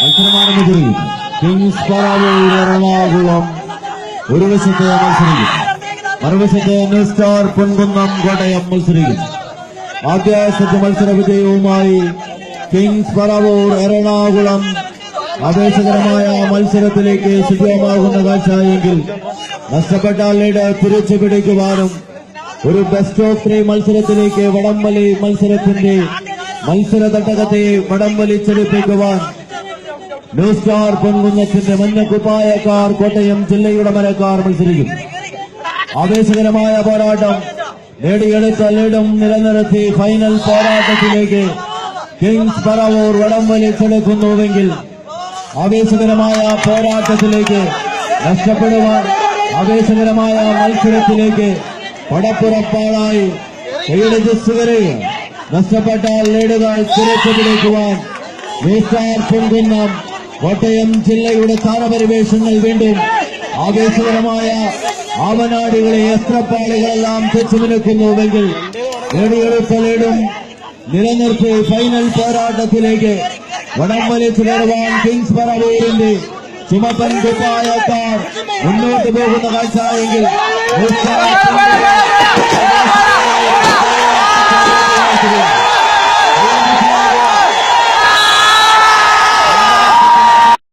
മത്സരമാരംഭിച്ചിരിക്കും Kings പരാജയ എറണാകുളം ഒരു വശത്തെ മത്സരിക്കും. മറുവശത്തെ ന്യൂ സ്റ്റാർ പൊൻകുന്നം കോട്ടയം മത്സരിക്കും. ആദ്യ സജ്ജ മത്സര വിജയവുമായി കിങ്സ് പരാവൂർ എറണാകുളം ആവേശകരമായ മത്സരത്തിലേക്ക് സജീവമാകുന്ന കാഴ്ചയെങ്കിൽ നഷ്ടപ്പെട്ട ലീഡ് തിരിച്ചു പിടിക്കുവാനും ഒരു ബെസ്റ്റ് ഓഫ് ത്രീ മത്സരത്തിലേക്ക് വടംവലി മത്സരത്തിന്റെ മത്സര തട്ടകത്തെ ചലിപ്പിക്കുവാൻ ന്യൂ സ്റ്റാർ പൊൻകുന്നത്തിന്റെ മഞ്ഞക്കുപ്പായക്കാർ കോട്ടയം ജില്ലയുടെ മരക്കാർ മത്സരിക്കും. ആവേശകരമായ പോരാട്ടം നേടിയെടുത്ത ലീഡും നിലനിർത്തി ഫൈനൽ പോരാട്ടത്തിലേക്ക് കിങ്സ് പറവൂർ വടംവലി വലിച്ചെടുക്കുന്നുവെങ്കിൽ ആവേശകരമായ പോരാട്ടത്തിലേക്ക് നഷ്ടപ്പെടുവാൻ ആവേശകരമായ മത്സരത്തിലേക്ക് പടപ്പുറപ്പാടായി കൈയടിച്ചുകരുകയും നഷ്ടപ്പെട്ടാൽ നേടുക പിടിക്കുവാൻ ന്യൂസ്റ്റാർ പൊൻകുന്നം കോട്ടയം ജില്ലയുടെ സ്ഥാനപരിവേഷങ്ങൾ വീണ്ടും ആവേശകരമായ ആവനാടികളെ അസ്ത്രപ്പാളികളെല്ലാം തെച്ചുമിനുക്കുന്നുവെങ്കിൽ നേടിയെടുത്ത നിലനിർത്തി ഫൈനൽ പോരാട്ടത്തിലേക്ക് വടം വലിച്ചു കയറുവാൻ കിങ്സ് പറവൂരിന്റെ ചുമപ്പൻ കുപ്പായക്കാർ മുന്നോട്ട് പോകുന്ന കാഴ്ച എങ്കിൽ